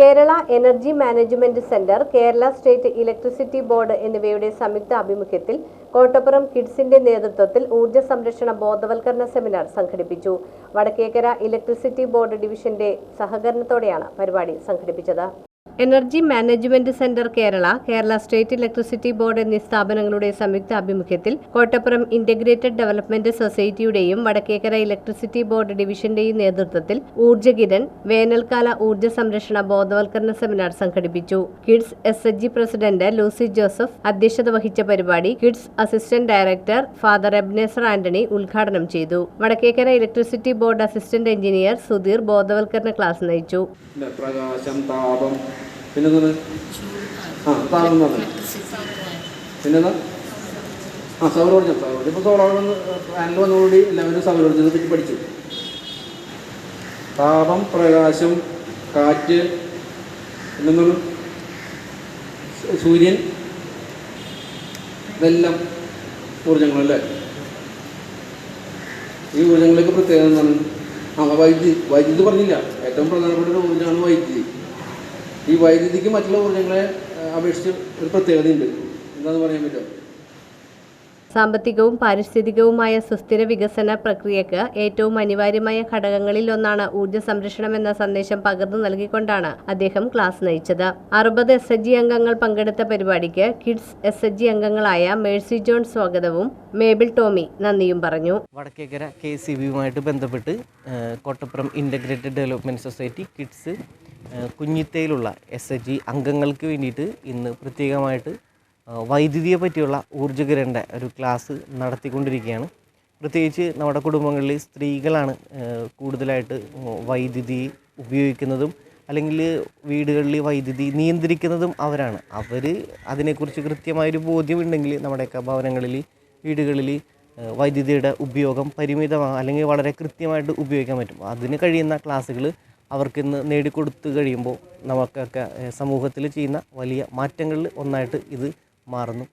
Kerala energy management centre Kerala state electricity board എന്നിവയുടെ സംയുക്ത ആഭിമുഖ്യത്തിൽ കോട്ടപ്പുറം കിഡ്സിന്റെ നേതൃത്വത്തിൽ ഊർജ സംരക്ഷണ ബോധവൽക്കരണ സെമിനാർ സംഘടിപ്പിച്ചു. വടക്കേക്കര ഇലക്ട്രിസിറ്റി ബോർഡ് ഡിവിഷന്റെ സഹകരണത്തോടെയാണ് പരിപാടി സംഘടിപ്പിച്ചത്. Energy management centre Kerala Kerala state electricity board എന്നീ സ്ഥാപനങ്ങളുടെ സംയുക്ത ആഭിമുഖ്യത്തിൽ കോട്ടപ്പുറം ഇന്റഗ്രേറ്റഡ് ഡെവലപ്മെന്റ് സൊസൈറ്റിയുടെയും വടക്കേക്കര ഇലക്ട്രിസിറ്റി ബോർഡ് ഡിവിഷന്റെയും നേതൃത്വത്തിൽ ഊർജകിരൺ വേനൽക്കാല ഊർജ സംരക്ഷണ ബോധവൽക്കരണ സെമിനാർ സംഘടിപ്പിച്ചു. Kids S H G president Lucy Joseph അധ്യക്ഷത വഹിച്ച പരിപാടി Kids assistant director father Ebenezer Antony ഉദ്ഘാടനം ചെയ്തു. Vadakkekara electricity board assistant engineer Sudheer ബോധവൽക്കരണ ക്ലാസ് നയിച്ചു. താപം പിന്നെ എന്താണ് ആ താപം എന്ന് പിന്നെന്താ? ആ സൗരോർജം സൗരോർജം ഇപ്പോൾ സോളാർ പാനൽ എല്ലാവരും സൗരോർജത്തെ പറ്റി പഠിച്ചു. താപം പ്രകാശം കാറ്റ് പിന്നെന്താണ്? സൂര്യൻ ഇതെല്ലാം ഊർജങ്ങളല്ലേ? ഈ ഊർജങ്ങളൊക്കെ പ്രത്യേകത എന്താണ്? ആ വൈദ്യുതി. വൈദ്യുതി പറഞ്ഞില്ല. ഏറ്റവും പ്രധാനപ്പെട്ട ഒരു ഊർജമാണ് വൈദ്യുതി. ഈ വൈദ്യുതിക്ക് മറ്റുള്ള ഊർജങ്ങളെ അപേക്ഷിച്ച് ഒരു പ്രത്യേകതയുണ്ട്. എന്താണെന്ന് പറയാൻ പറ്റുമോ? സാമ്പത്തികവും പാരിസ്ഥിതികവുമായ സുസ്ഥിര വികസന പ്രക്രിയക്ക് ഏറ്റവും അനിവാര്യമായ ഘടകങ്ങളിൽ ഒന്നാണ് ഊർജ സംരക്ഷണം എന്ന സന്ദേശം പകർന്നു നൽകിക്കൊണ്ടാണ് അദ്ദേഹം ക്ലാസ് നയിച്ചത്. അറുപത് എസ് എച്ച് ജി അംഗങ്ങൾ പങ്കെടുത്ത പരിപാടിക്ക് കിഡ്സ് എസ് എച്ച് ജി അംഗങ്ങളായ മേഴ്സി ജോൺ സ്വാഗതവും മേബിൾ ടോമി നന്ദിയും പറഞ്ഞു. വടക്കേക്കര കെ സി ബിയുമായിട്ട് ബന്ധപ്പെട്ട് Kottappuram integrated development society Kids കുഞ്ഞിത്തയിലുള്ള S H G അംഗങ്ങൾക്ക് വേണ്ടിയിട്ട് ഇന്ന് പ്രത്യേകമായിട്ട് വൈദ്യുതിയെ പറ്റിയുള്ള ഊർജകരന്റെ ഒരു ക്ലാസ് നടത്തിക്കൊണ്ടിരിക്കുകയാണ്. പ്രത്യേകിച്ച് നമ്മുടെ കുടുംബങ്ങളിൽ സ്ത്രീകളാണ് കൂടുതലായിട്ട് വൈദ്യുതി ഉപയോഗിക്കുന്നതും അല്ലെങ്കിൽ വീടുകളിൽ വൈദ്യുതി നിയന്ത്രിക്കുന്നതും അവരാണ്. അവർ അതിനെക്കുറിച്ച് കൃത്യമായൊരു ബോധ്യമുണ്ടെങ്കിൽ നമ്മുടെയൊക്കെ ഭവനങ്ങളിൽ വീടുകളിൽ വൈദ്യുതിയുടെ ഉപയോഗം പരിമിതമാകും അല്ലെങ്കിൽ വളരെ കൃത്യമായിട്ട് ഉപയോഗിക്കാൻ പറ്റും. അതിന് കഴിയുന്ന ക്ലാസ്സുകൾ അവർക്കിന്ന് നേടിക്കൊടുത്തു കഴിയുമ്പോൾ നമുക്കൊക്കെ സമൂഹത്തിൽ ചെയ്യുന്ന വലിയ മാറ്റങ്ങളിൽ ഒന്നായിട്ട് ഇത് മാറുന്നു.